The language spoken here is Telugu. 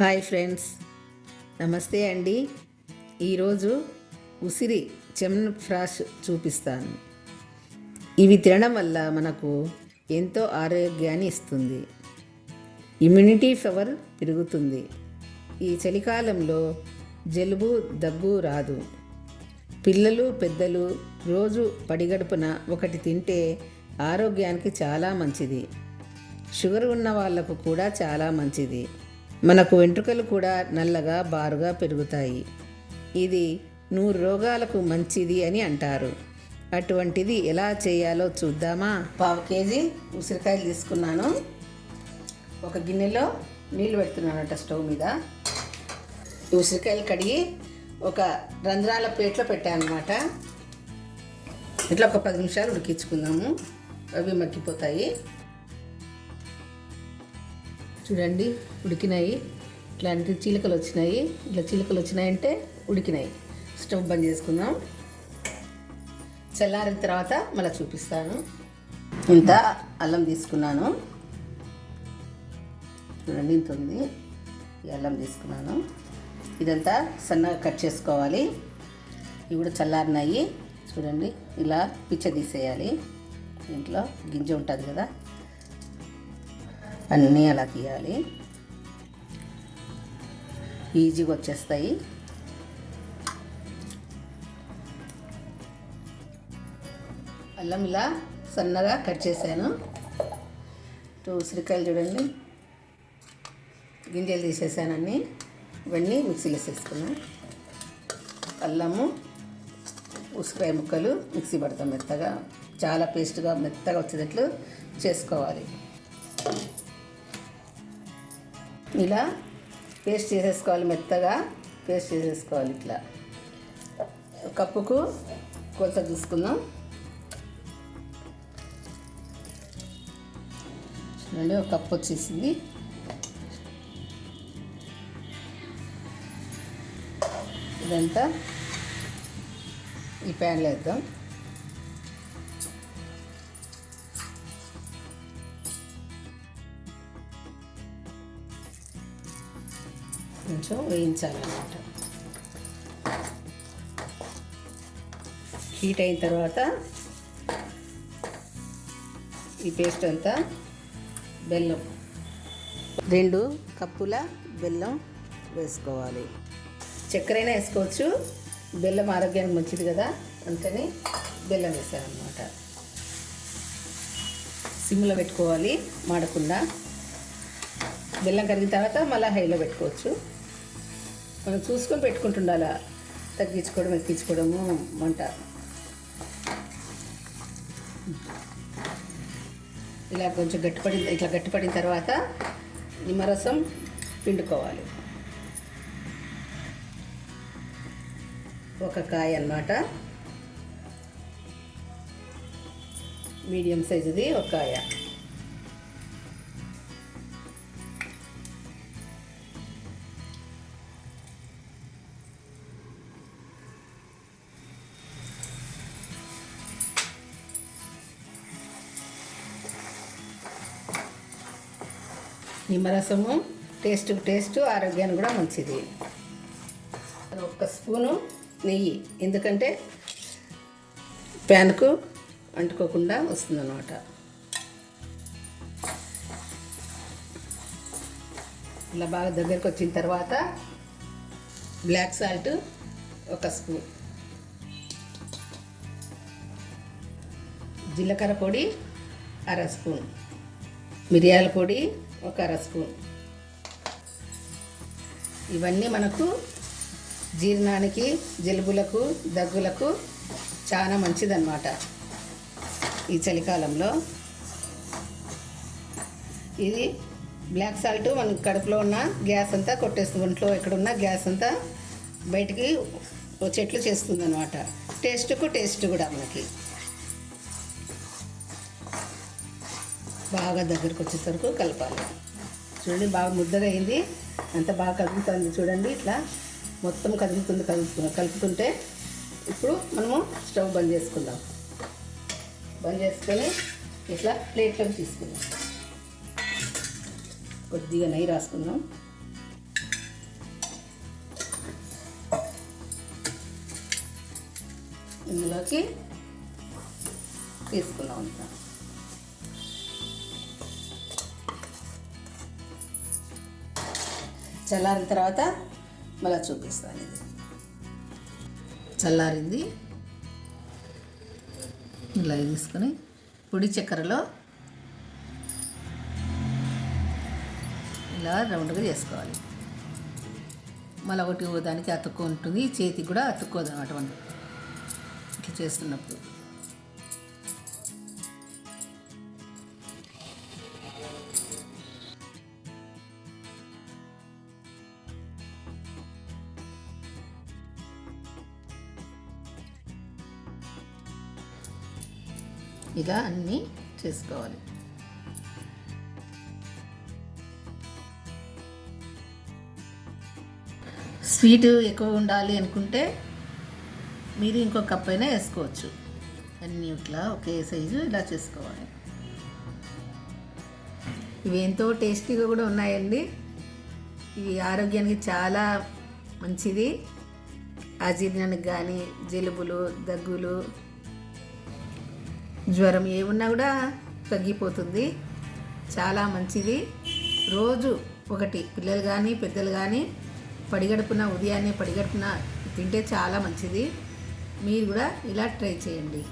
Hi friends. నమస్తే అండి. ఈరోజు ఉసిరి చెమన్ ఫ్రాష్ చూపిస్తాను. ఇవి తినడం వల్ల మనకు ఎంతో ఆరోగ్యాన్ని ఇస్తుంది. ఇమ్యూనిటీ పవర్ పెరుగుతుంది. ఈ చలికాలంలో జలుబు దగ్గు రాదు. పిల్లలు పెద్దలు రోజు పడిగడుపున ఒకటి తింటే ఆరోగ్యానికి చాలా మంచిది. షుగర్ ఉన్న వాళ్ళకు కూడా చాలా మంచిది. మనకు వెంట్రుకలు కూడా నల్లగా బారుగా పెరుగుతాయి. ఇది నూరు రోగాలకు మంచిది అని అంటారు. అటువంటిది ఎలా చేయాలో చూద్దామా? పావు కేజీ ఉసిరికాయలు తీసుకున్నాను. ఒక గిన్నెలో నీళ్ళు పెడుతున్నానట స్టవ్ మీద. ఉసిరికాయలు కడిగి ఒక రంధ్రాల ప్లేట్లో పెట్టాను అనమాట ఇట్లా ఒక పది నిమిషాలు ఉడికించుకుందాము. అవి మగ్గిపోతాయి. చూడండి ఉడికినాయి. ఇట్లాంటి చీలికలు వచ్చినాయి. ఇట్లా చీలికలు వచ్చినాయంటే ఉడికినాయి. స్టవ్ బంద్ చేసుకుందాం. చల్లారిన తర్వాత మళ్ళీ చూపిస్తాను. ఇంత అల్లం తీసుకున్నాను. చూడండి ఇంత ఉంది. ఈ అల్లం తీసుకున్నాను. ఇదంతా సన్నగా కట్ చేసుకోవాలి. ఇవి కూడా చల్లారినాయి. చూడండి ఇలా పిచ్చ తీసేయాలి. ఇంట్లో గింజ ఉంటుంది కదా. అన్నీ అలా తీయాలి. ఈజీగా వచ్చేస్తాయి. అల్లం ఇలా సన్నగా కట్ చేశాను. టూ ఉసిరికాయలు చూడండి. గింజలు తీసేసాను అన్నీ. ఇవన్నీ మిక్సీలో వేసేసుకున్నాం. అల్లము ఉసిరికాయ ముక్కలు మిక్సీ పడతాం మెత్తగా. చాలా పేస్ట్గా మెత్తగా వచ్చేటట్లు చేసుకోవాలి. ఇలా పేస్ట్ చేసేసుకోవాలి మెత్తగా పేస్ట్ చేసేసుకోవాలి ఇట్లా. కప్పుకు కొలత చూసుకుందాం చూడండి ఒక కప్పు వచ్చేసింది. ఇదంతా ఈ ప్యాన్లో వేద్దాం. కొంచెం వేయించాలన్నమాట హీట్ అయిన తర్వాత ఈ పేస్ట్ అంతా బెల్లం. రెండు కప్పుల బెల్లం వేసుకోవాలి. చక్కెరైనా అయినా వేసుకోవచ్చు. బెల్లం ఆరోగ్యానికి మంచిది కదా? అందుకని బెల్లం వేసానమాట సిమ్లో పెట్టుకోవాలి మాడకుండా. బెల్లం కరిగిన తర్వాత మళ్ళీ హైలో పెట్టుకోవచ్చు. మనం చూసుకొని పెట్టుకుంటుండాలా? తగ్గించుకోవడం ఎక్కించుకోవడము మంట ఇలా కొంచెం గట్టిపడిన ఇట్లా గట్టిపడిన తర్వాత నిమ్మరసం పిండుకోవాలి. ఒక కాయ అన్నమాట. మీడియం సైజుది ఒక కాయ. నిమ్మరసము టేస్ట్ టేస్ట్ ఆరోగ్యానికి కూడా మంచిది. ఒక్క స్పూను నెయ్యి. ఎందుకంటే ప్యాన్కు అంటుకోకుండా వస్తుందన్నమాట. ఇలా బాగా దగ్గరికి వచ్చిన తర్వాత బ్లాక్ సాల్ట్ ఒక స్పూన్. జీలకర్ర పొడి అర స్పూన్. మిరియాల పొడి ఒక అర స్పూన్. ఇవన్నీ మనకు జీర్ణానికి జలుబులకు దగ్గులకు చాలా మంచిదన్నమాట ఈ చలికాలంలో. ఇది బ్లాక్ సాల్ట్ మన కడుపులో ఉన్న గ్యాస్ అంతా కొట్టేస్తుంది ఒంట్లో ఎక్కడున్న గ్యాస్ అంతా బయటికి వచ్చేట్లు చేస్తుంది అనమాట టేస్ట్కు టేస్ట్ కూడా మనకి. బాగా దగ్గరకు వచ్చేసరికి కలపాలి. చూడండి బాగా ముద్దగా అయింది. అంత బాగా కదులుతుంది చూడండి. ఇట్లా మొత్తం కదులుతుంది కదులుతుంది కలుపుతుంటే ఇప్పుడు మనము స్టవ్ బంద్ చేసుకుందాం. బంద్ చేసుకొని ఇట్లా ప్లేట్లోకి తీసుకుందాం. కొద్దిగా నెయ్యి రాసుకుందాం. ఇందులోకి తీసుకుందాం అంతా. చల్లారిన తర్వాత మళ్ళీ చూపిస్తాను ఇది చల్లారింది. ఇలా తీసుకొని పొడి చక్కెరలో ఇలా రౌండ్గా చేసుకోవాలి. మళ్ళీ ఒకటి దానికి అతుక్కు ఉంటుంది చేతికి కూడా అతుక్కోదు అనమాట మనం. ఇట్లా చేస్తున్నప్పుడు. ఇలా అన్నీ చేసుకోవాలి. స్వీట్ ఎక్కువ ఉండాలి అనుకుంటే మీరు ఇంకో కప్ అయినా వేసుకోవచ్చు. అన్నీ ఇట్లా ఒకే సైజు ఇలా చేసుకోవాలి. ఇవి ఎంతో టేస్టీగా కూడా ఉన్నాయండి. ఇవి ఆరోగ్యానికి చాలా మంచిది. అజీర్ణానికి కానీ జలుబులు దగ్గులు జ్వరం ఏమున్నా కూడా తగ్గిపోతుంది. చాలా మంచిది. రోజు ఒకటి పిల్లలు కానీ పెద్దలు కానీ పడిగడుపున ఉదయాన్నే పడిగడుపున తింటే చాలా మంచిది. మీరు కూడా ఇలా ట్రై చేయండి.